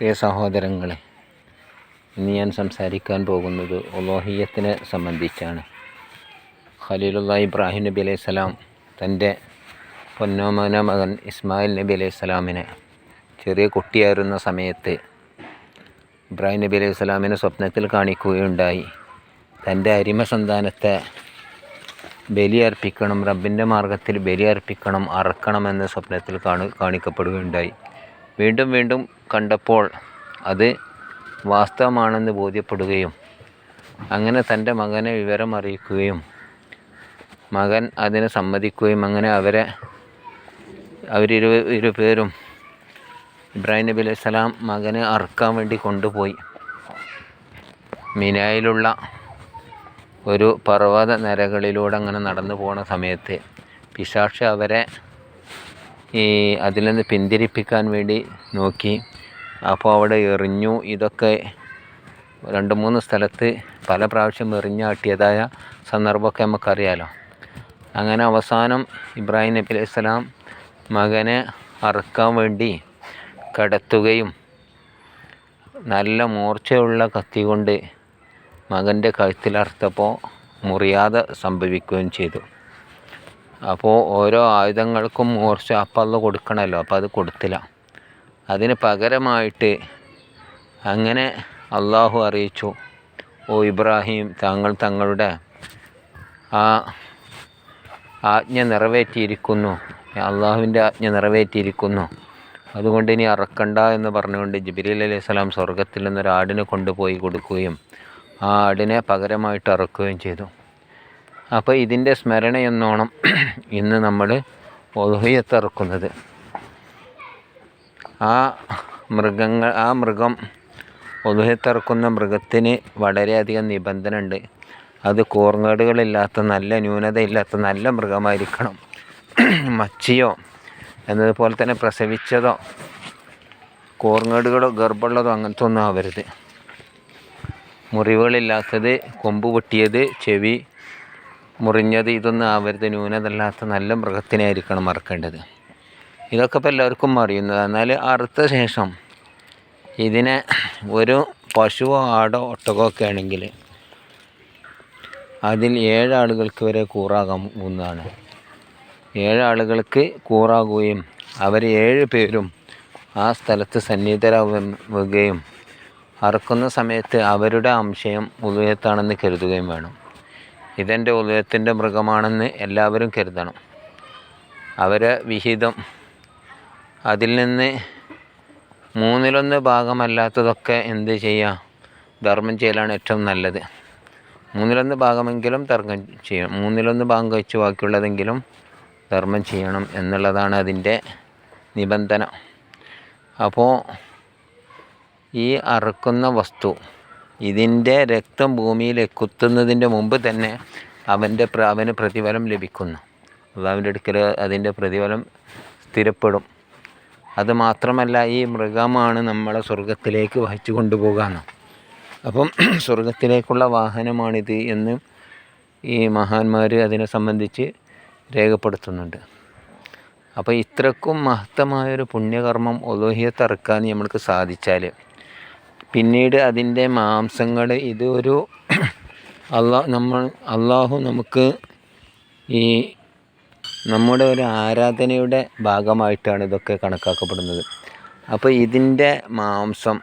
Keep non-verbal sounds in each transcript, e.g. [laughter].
പ്രിയ സഹോദരങ്ങളെ ഇന്ന് ഞാൻ സംസാരിക്കാൻ പോകുന്നത് ഒലോഹിയത്തിനെ സംബന്ധിച്ചാണ്. ഖലീലുള്ള ഇബ്രാഹിം നബി അലൈഹി സ്വലാം തന്റെ പൊന്നോമന മകൻ ഇസ്മായിൽ നബി അലൈഹി സ്വലാമിനെ ചെറിയ കുട്ടിയായിരുന്ന സമയത്ത് ഇബ്രാഹിം നബി അലൈഹി സ്വലാമിനെ സ്വപ്നത്തിൽ കാണിക്കുകയുണ്ടായി. തന്റെ അരിമ സന്താനത്തെ ബലിയർപ്പിക്കണം റബ്ബിന്റെ മാർഗത്തിൽ ബലിയർപ്പിക്കണം അറക്കണമെന്ന് സ്വപ്നത്തിൽ കാണു കാണിക്കപ്പെടുകയുണ്ടായി. വീണ്ടും വീണ്ടും കണ്ടപ്പോൾ അത് വാസ്തവമാണെന്ന് ബോധ്യപ്പെടുകയും അങ്ങനെ തന്റെ മകനെ വിവരം അറിയിക്കുകയും മകൻ അതിന് സമ്മതിക്കുകയും അങ്ങനെ അവരെ അവരിരു ഇരുപേരും ഇബ്രാഹിം നബി അലൈഹി സ്വലാം മകനെ അറുക്കാൻ വേണ്ടി കൊണ്ടുപോയി. മിനായിലുള്ള ഒരു പർവത നിരകളിലൂടെ അങ്ങനെ നടന്നു പോകുന്ന സമയത്ത് പിശാക്ഷ അവരെ ഈ അതിൽ നിന്ന് പിന്തിരിപ്പിക്കാൻ വേണ്ടി നോക്കി. അപ്പോൾ അവിടെ എറിഞ്ഞു. ഇതൊക്കെ രണ്ട് മൂന്ന് സ്ഥലത്ത് പല പ്രാവശ്യം എറിഞ്ഞാട്ടിയതായ സന്ദർഭമൊക്കെ നമുക്കറിയാലോ. അങ്ങനെ അവസാനം ഇബ്രാഹിം നബി അലൈഹി സ്വലാം മകനെ അറുക്കാൻ വേണ്ടി കടത്തുകയും നല്ല മൂർച്ചയുള്ള കത്തി കൊണ്ട് മകന്റെ കഴുത്തിലറുത്തപ്പോൾ മുറിയാതെ സംഭവിക്കുകയും ചെയ്തു. അപ്പോൾ ഓരോ ആയുധങ്ങൾക്കും മൂർച്ച അപ്പള്ള കൊടുക്കണമല്ലോ അപ്പോൾ അത് കൊടുത്തില്ല. അതിന് പകരമായിട്ട് അങ്ങനെ അള്ളാഹു അറിയിച്ചു ഓ ഇബ്രാഹിം താങ്കൾ തങ്ങളുടെ ആ ആജ്ഞ നിറവേറ്റിയിരിക്കുന്നു അള്ളാഹുവിന്റെ ആജ്ഞ നിറവേറ്റിയിരിക്കുന്നു. അതുകൊണ്ട് ഇനി അറക്കണ്ട എന്ന് പറഞ്ഞുകൊണ്ട് ജിബിരിൽ അലൈഹി സ്വലാം സ്വർഗത്തിൽ നിന്നൊരാടിനെ കൊണ്ടുപോയി കൊടുക്കുകയും ആ ആടിനെ പകരമായിട്ട് അറക്കുകയും ചെയ്തു. അപ്പോൾ ഇതിന്റെ സ്മരണയെന്നോണം ഇന്ന് നമ്മൾ ഒതുഹയത്തിറക്കുന്നത് ആ മൃഗങ്ങൾ ആ മൃഗം ഒതുഹത്തിറക്കുന്ന മൃഗത്തിന് വളരെയധികം നിബന്ധന ഉണ്ട് അത് കൂർങ്ങേടുകളില്ലാത്ത നല്ല ന്യൂനതയില്ലാത്ത നല്ല മൃഗമായിരിക്കണം. മച്ചിയോ എന്നതുപോലെ തന്നെ പ്രസവിച്ചതോ കോർങ്ങേടുകളോ ഗർഭമുള്ളതോ അങ്ങനത്തെ ഒന്നും ആവരുത്. മുറിവുകളില്ലാത്തത് കൊമ്പ് പൊട്ടിയത് ചെവി മുറിഞ്ഞത് ഇതൊന്നും ആവരുത് ന്യൂനതല്ലാത്ത നല്ല മൃഗത്തിനായിരിക്കണം മറക്കേണ്ടത്. ഇതൊക്കെ ഇപ്പോൾ എല്ലാവർക്കും അറിയുന്നത്. എന്നാൽ അറുത്ത ശേഷം ഇതിനെ ഒരു പശുവോ ആടോ ഒട്ടകോ ഒക്കെ ആണെങ്കിൽ അതിൽ ഏഴാളുകൾക്ക് വരെ കൂറാകാവുന്നതാണ് ഏഴാളുകൾക്ക് കൂറാകുകയും അവർ ഏഴ് പേരും ആ സ്ഥലത്ത് സന്നിഹിതരാവുകയും അറുക്കുന്ന സമയത്ത് അവരുടെ അംശയം ഉദയത്താണെന്ന് കരുതുകയും വേണം. ഇതെന്റെ ഉദയത്തിന്റെ മൃഗമാണെന്ന് എല്ലാവരും കരുതണം. അവരെ വിഹിതം. അതിൽ നിന്ന് മൂന്നിലൊന്ന് ഭാഗമല്ലാത്തതൊക്കെ എന്ത് ചെയ്യുക ധർമ്മം ചെയ്യലാണ് ഏറ്റവും നല്ലത്. മൂന്നിലൊന്ന് ഭാഗമെങ്കിലും തർക്കം ചെയ്യണം. മൂന്നിലൊന്ന് ഭാഗം കഴിച്ച് ബാക്കിയുള്ളതെങ്കിലും ധർമ്മം ചെയ്യണം എന്നുള്ളതാണ് അതിന്റെ നിബന്ധന. അപ്പോൾ ഈ അറുക്കുന്ന വസ്തു ഇതിന്റെ രക്തം ഭൂമിയിൽ കുത്തുന്നതിന്റെ മുമ്പ് തന്നെ അവന്റെ അവന് പ്രതിഫലം ലഭിക്കുന്നു. അള്ളാവിന്റെ അടുക്കൽ അതിന്റെ പ്രതിഫലം സ്ഥിരപ്പെടും. അത് മാത്രമല്ല ഈ മൃഗമാണ് നമ്മളെ സ്വർഗത്തിലേക്ക് വഹിച്ചു കൊണ്ടുപോകാന്ന്. അപ്പം [clears throat] സ്വർഗത്തിലേക്കുള്ള വാഹനമാണിത് എന്ന് ഈ മഹാന്മാർ അതിനെ സംബന്ധിച്ച് രേഖപ്പെടുത്തുന്നുണ്ട്. അപ്പോൾ ഇത്രക്കും മഹത്തമായൊരു പുണ്യകർമ്മം ഒലോഹിയത്തിറക്കാൻ നമ്മൾക്ക് സാധിച്ചാൽ പിന്നീട് അതിന്റെ മാംസങ്ങൾ ഇത് ഒരു നമ്മൾ അള്ളാഹു നമുക്ക് ഈ നമ്മുടെ ഒരു ആരാധനയുടെ ഭാഗമായിട്ടാണ് ഇതൊക്കെ കണക്കാക്കപ്പെടുന്നത്. അപ്പോൾ ഇതിന്റെ മാംസം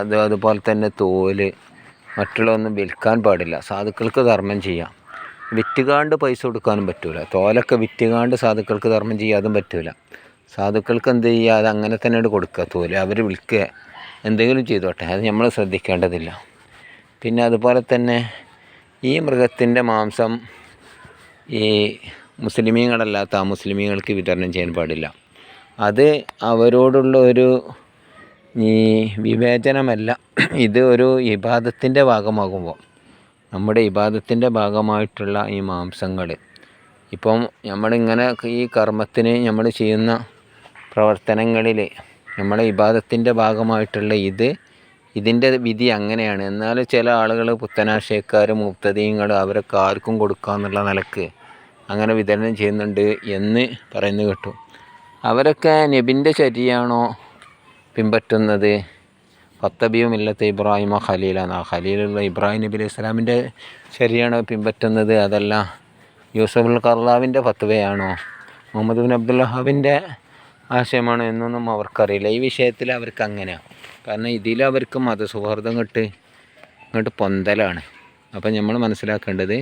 അത് അതുപോലെ തന്നെ തോൽ മറ്റുള്ളതൊന്നും വിൽക്കാൻ പാടില്ല. സാധുക്കൾക്ക് ധർമ്മം ചെയ്യാം. വിറ്റുകാണ്ട് പൈസ കൊടുക്കാനും പറ്റില്ല തോലൊക്കെ വിറ്റുകാണ്ട് സാധുക്കൾക്ക് ധർമ്മം ചെയ്യാതും പറ്റില്ല സാധുക്കൾക്ക് എന്ത് ചെയ്യുക അത് അങ്ങനെ തന്നെയാണ് കൊടുക്കുക. തോൽ അവർ വിൽക്കുക. എന്തെങ്കിലും ചെയ്തോട്ടെ അത് നമ്മൾ ശ്രദ്ധിക്കേണ്ടതില്ല. പിന്നെ അതുപോലെ തന്നെ ഈ മൃഗത്തിന്റെ മാംസം ഈ മുസ്ലിമീങ്ങളല്ലാത്ത ആ മുസ്ലിമീങ്ങൾക്ക് വിതരണം ചെയ്യാൻ പാടില്ല. അത് അവരോടുള്ള ഒരു ഈ വിവേചനമല്ല. ഇത് ഒരു ഇബാദത്തിന്റെ ഭാഗമാകുമ്പോൾ നമ്മുടെ ഇബാദത്തിന്റെ ഭാഗമായിട്ടുള്ള ഈ മാംസങ്ങൾ. ഇപ്പം നമ്മളിങ്ങനെ ഈ കർമ്മത്തിന് നമ്മൾ ചെയ്യുന്ന പ്രവർത്തനങ്ങളിൽ നമ്മളെ ഇബാദത്തിന്റെ ഭാഗമായിട്ടുള്ള ഇത് ഇതിന്റെ വിധി അങ്ങനെയാണ്. എന്നാൽ ചില ആളുകൾ പുത്തനാശയക്കാർ മുക്തദീങ്ങൾ അവരൊക്കെ ആർക്കും കൊടുക്കുക എന്നുള്ള നിലയ്ക്ക് അങ്ങനെ വിതരണം ചെയ്യുന്നുണ്ട് എന്ന് പറയുന്നു കേട്ടു. അവരൊക്കെ നബിന്റെ ചര്യയാണോ പിൻപറ്റുന്നത്? ഫത്തബിയും ഇല്ലത്തെ ഇബ്രാഹിമ ഖലീലാണ്. ആ ഖലീലുള്ള ഇബ്രാഹിം നബി അലൈഹി സ്വലാമിന്റെ ശരിയാണോ പിൻപറ്റുന്നത്? അതല്ല യൂസഫുൽ കർലാവിന്റെ ഫത്വയാണോ? മുഹമ്മദ് ബിൻ അബ്ദുല്ലഹാബിന്റെ ആശയമാണോ എന്നൊന്നും അവർക്കറിയില്ല. ഈ വിഷയത്തിൽ അവർക്ക് അങ്ങനെയാണ് കാരണം ഇതിൽ അവർക്ക് മതസൗഹാർദ്ദം ഇങ്ങോട്ട് ഇങ്ങോട്ട് പൊന്തലാണ്. അപ്പം നമ്മൾ മനസ്സിലാക്കേണ്ടത്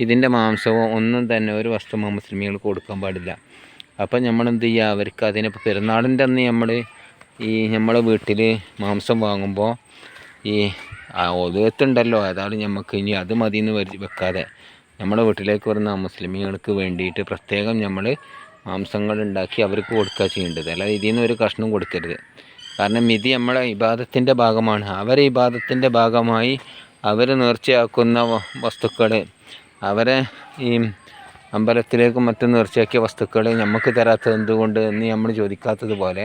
ഇതിന്റെ മാംസവും ഒന്നും തന്നെ ഒരു വസ്തു മുസ്ലിമികൾക്ക് കൊടുക്കാൻ പാടില്ല. അപ്പം നമ്മൾ എന്ത് ചെയ്യുക? അവർക്ക് അതിനിപ്പോൾ പെരുന്നാളിന്റെ അന്ന് നമ്മൾ ഈ നമ്മളെ വീട്ടിൽ മാംസം വാങ്ങുമ്പോൾ ഈ ഒതുവത്തുണ്ടല്ലോ. അതാണ് നമുക്ക് ഇനി അത് മതി എന്ന് വെക്കാതെ. നമ്മുടെ വീട്ടിലേക്ക് വരുന്ന മുസ്ലിമികൾക്ക് വേണ്ടിയിട്ട് പ്രത്യേകം നമ്മൾ മാംസങ്ങൾ ഉണ്ടാക്കി അവർക്ക് കൊടുക്കുക ചെയ്യേണ്ടത്. അല്ലാതെ ഇതിൽ നിന്ന് ഒരു കഷ്ണം കൊടുക്കരുത്. കാരണം ഇത് നമ്മളെ ഇബാദത്തിന്റെ ഭാഗമാണ്. അവരെ ഇബാദത്തിന്റെ ഭാഗമായി അവർ നേർച്ചയാക്കുന്ന വസ്തുക്കൾ അവരെ ഈ അമ്പലത്തിലേക്ക് മറ്റും നേർച്ചയാക്കിയ വസ്തുക്കൾ നമുക്ക് തരാത്തത് എന്തുകൊണ്ട് എന്ന് നമ്മൾ ചോദിക്കാത്തത് പോലെ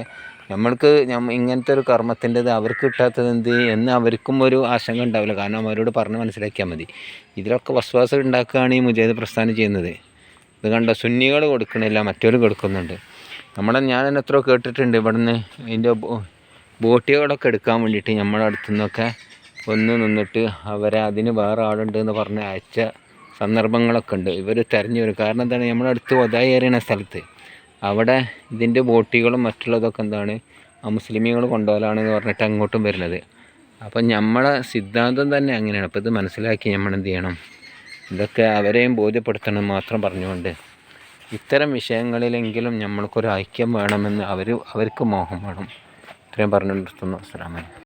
നമ്മൾക്ക് ഇങ്ങനത്തെ ഒരു കർമ്മത്തിന്റെത് അവർക്ക് കിട്ടാത്തത് എന്ത് എന്ന് അവർക്കും ഒരു ആശങ്ക ഉണ്ടാവില്ല. കാരണം അവരോട് പറഞ്ഞ് മനസ്സിലാക്കിയാൽ മതി. ഇതിലൊക്കെ വസ്വാസം ഉണ്ടാക്കുകയാണ് ഈ മുജേദ് പ്രസ്ഥാനം ചെയ്യുന്നത്. ഇത് കണ്ട സുന്നികൾ കൊടുക്കണില്ല മറ്റൊരു കൊടുക്കുന്നുണ്ട്. നമ്മുടെ ഞാൻ തന്നെ എത്രയോ കേട്ടിട്ടുണ്ട് ഇവിടുന്ന് ഇതിന്റെ ബോട്ടികളൊക്കെ എടുക്കാൻ വേണ്ടിയിട്ട് നമ്മുടെ അടുത്തു നിന്നൊക്കെ ഒന്ന് നിന്നിട്ട് അവരെ അതിന് വേറെ ആളുണ്ട് എന്ന് പറഞ്ഞ് അയച്ച സന്ദർഭങ്ങളൊക്കെ ഉണ്ട്. ഇവർ തിരഞ്ഞു വരും. കാരണം എന്താണ് നമ്മുടെ അടുത്ത് ഒതായി ഏറിയണ സ്ഥലത്ത്. അവിടെ ഇതിന്റെ ബോട്ടികളും മറ്റുള്ളതൊക്കെ എന്താണ് ആ മുസ്ലിമീങ്ങൾ കൊണ്ടുപോകലാണെന്ന് പറഞ്ഞിട്ട് അങ്ങോട്ടും വരുന്നത്. അപ്പം നമ്മളെ സിദ്ധാന്തം തന്നെ അങ്ങനെയാണ്. അപ്പോൾ ഇത് മനസ്സിലാക്കി നമ്മൾ എന്ത് ചെയ്യണം? ഇതൊക്കെ അവരെയും ബോധ്യപ്പെടുത്തണം മാത്രം പറഞ്ഞുകൊണ്ട് ഇത്തരം വിഷയങ്ങളിലെങ്കിലും നമ്മൾക്കൊരു ഐക്യം വേണമെന്ന് അവർ അവർക്ക് മോഹം വേണം. ഇത്രയും പറഞ്ഞു നിർത്തുന്നു. അസ്സലാമലൈക്കും